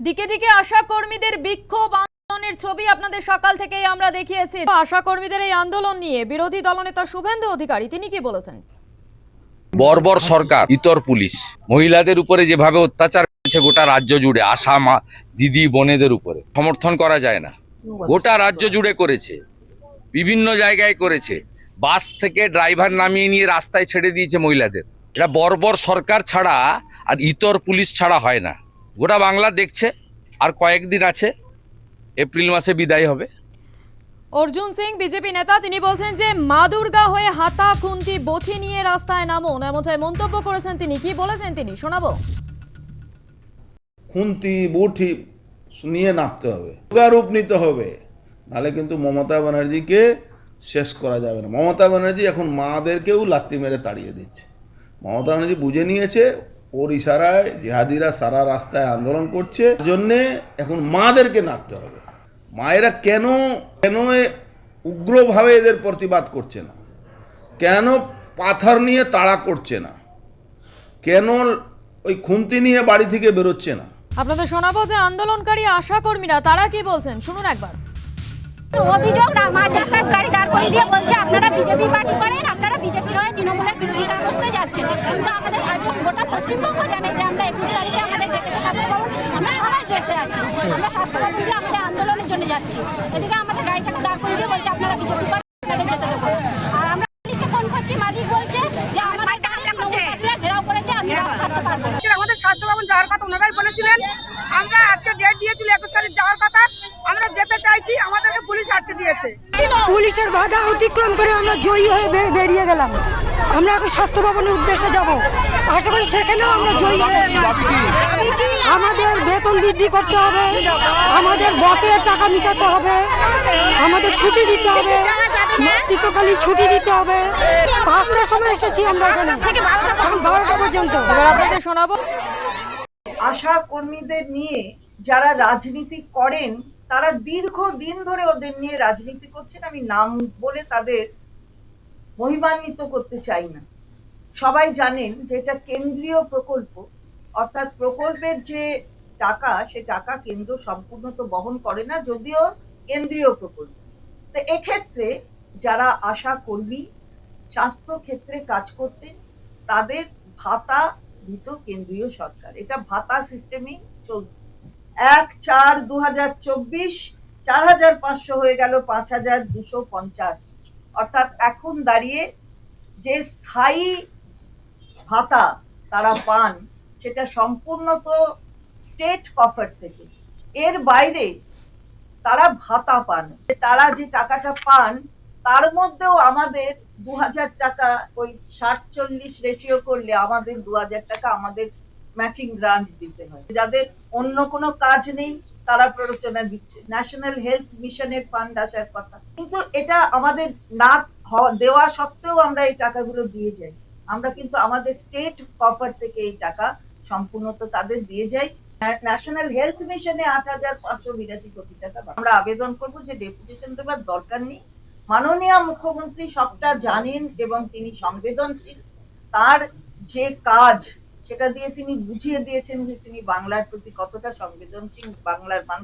দিকে দিকে আশা কর্মীদের বিক্ষোভ আন্দোলনের ছবি আপনাদের সকাল থেকেই আমরা দেখিয়েছি। আশা কর্মীদের এই আন্দোলন নিয়ে বিরোধী দলনেতা শুভেন্দু অধিকারী, তিনি কি বলেছেন? বর্বর সরকার, ইতর পুলিশ, মহিলাদের উপরে যেভাবে অত্যাচার করেছে গোটা রাজ্য জুড়ে আশা মা দিদি, বোনেদের উপরে, সমর্থন করা যায় না। গোটা রাজ্য জুড়ে করেছে, বিভিন্ন জায়গায় করেছে। বাস থেকে ড্রাইভার নামিয়ে নিয়ে রাস্তায় ছেড়ে দিয়েছে মহিলাদের। এটা বর্বর সরকার ছাড়া আর ইতর পুলিশ ছাড়া হয় না। গোটা বাংলা দেখছে আর কয়েকদিন আছে এপ্রিল মাসে বিদায় হবে। অর্জুন সিং বিজেপি নেতা তিনি বলছেন যে মা দুর্গা হয়ে হাতা খুন্তি বটি নিয়ে রাস্তায় নামুন এমনটাই মন্তব্য করেছেন তিনি। কি বলেছেন তিনি? শোনাবো। খুন্তি বুঠি নিয়ে নামতে হবে দুর্গা রূপ নিতে হবে নাহলে কিন্তু মমতা ব্যানার্জিকে শেষ করা যাবে না। মমতা ব্যানার্জি এখন মাদেরকেও লাত্তি মেরে তাড়িয়ে দিচ্ছে। মমতা ব্যানার্জি বুঝে নিয়েছে ওর ইশারায় জেহাদিরা সারা রাস্তায় আন্দোলন করছে। জন্যে এখন মাদেরকে নামতে হবে। মায়েরা কেন কেন উগ্রভাবে এদের প্রতিবাদ করছে না? কেন পাথর নিয়ে তাড়া করছে না? কেন ওই খুন্তি নিয়ে বাড়ি থেকে বেরোচ্ছে না? আপনাদের শোনাবো যে আন্দোলনকারী আশা কর্মীরা তারা কি বলছেন? শুনুন একবার। অভিযোগ না মাঝ রাস্তায় গাড়ি দাঁড় করিয়ে দিয়ে বলছে আপনারা বিজেপি পার্টি করেন আপনারা বিজেপির হয়ে তৃণমূলের বিরোধিতা করতে যাচ্ছেন কিন্তু আমাদের আজ গোটা পশ্চিমবঙ্গ জানে যে আমরা একুশ তারিখে আমাদের ডেকেছে স্বাস্থ্য ভবন আমরা সবাই ড্রেসে আছি। আমরা স্বাস্থ্য ভবন দিয়ে আমাদের আন্দোলনের জন্য যাচ্ছি। এদিকে আমাদের গাড়িটাকে দাঁড় করে দিয়ে বলছে আপনারা বিজেপি আপনাদের যেতে দেবো। আর আমরা মালিককে ফোন করছি মালিক বলছে যে আমার ঘেরাও করেছে আমি ছাড়তে পারব আমাদের স্বাস্থ্যভবন যাওয়ার কথা ওনারাই বলেছিলেন। আমরা আজকে ডেট দিয়েছিল একুশ তারিখ যাওয়ার কথা। আমরা যেতে চাইছি আমাদেরকে পুলিশ আটকে দিয়েছে। পুলিশের বাধা অতিক্রম করে আমরা জয়ী হয়ে বেরিয়ে গেলাম। আমরা এখন স্বাস্থ্য ভবনের উদ্দেশ্যে যাব। আশা করি সেখানেও আমরা জয়ী হয়ে আমাদের বেতন বৃদ্ধি করতে হবে। আমাদের বকের টাকা মিটাতে হবে। আমাদের ছুটি দিতে হবে। মাতৃত্বকালীন ছুটি দিতে হবে। পাঁচটার সময় এসেছি আমরা এখানে। এখন বারোটা পর্যন্ত। এবার আপনাদের শোনাবো। আশা কর্মীদের নিয়ে যারা রাজনীতি করেন, তারা দীর্ঘ দিন ধরে ওদের নিয়ে রাজনীতি করছেন। আমি নাম বলে তাদের মহিমান্বিত করতে চাই না। সবাই জানেন যে এটা কেন্দ্রীয় প্রকল্প। অর্থাৎ প্রকল্পের যে টাকা, সে টাকা কেন্দ্র সম্পূর্ণ তো বহন করে না, যদিও কেন্দ্রীয় প্রকল্প। তো এক্ষেত্রে যারা আশা কর্মী স্বাস্থ্য ক্ষেত্রে কাজ করতেন, তাদের ভাতা দিত কেন্দ্রীয় সরকার। এটা ভাতা সিস্টেমেই চলত এক চার দু হাজার চব্বিশ চার হাজার পাঁচশো হয়ে গেল পাঁচ হাজার দুশো পঞ্চাশ। অর্থাৎ এখন দাঁড়িয়ে যে স্থায়ী ভাতা তারা পান, সেটা সম্পূর্ণ তো স্টেট কফার থেকে। এর বাইরে তারা ভাতা পান। তারা যে টাকাটা পান তার মধ্যেও আমাদের দু হাজার টাকা, ওই ষাট চল্লিশ রেশিও করলে আমাদের দু হাজার টাকা আমাদের ম্যাচিং গ্রান্ট দিতে হয়। যাদের অন্য কোনো কাজ নেই, তারা প্ররোচনা দিচ্ছে। ন্যাশনাল হেলথ মিশনের ফান্ড আসার কথা। কিন্তু এটা আমাদের না দেওয়া সত্ত্বেও আমরা এই টাকাগুলো দিয়ে যাই। আমরা কিন্তু আমাদের স্টেট কপার থেকে এই টাকা সম্পূর্ণত তাদের দিয়ে যাই। ন্যাশনাল হেলথ মিশনে আট হাজার পাঁচশো বিরাশি কোটি টাকা আমরা আবেদন করব যে ডেপুটেশন দেওয়ার দরকার নেই। মাননীয় মুখ্যমন্ত্রী সবটা জানেন এবং তিনি সংবেদনশীল। তার যে কাজ, সেটা দিয়ে তিনি বুঝিয়ে দিয়েছেন যে তিনি বাংলার প্রতি কতটা সংবেদনশীল, বাংলার মানুষ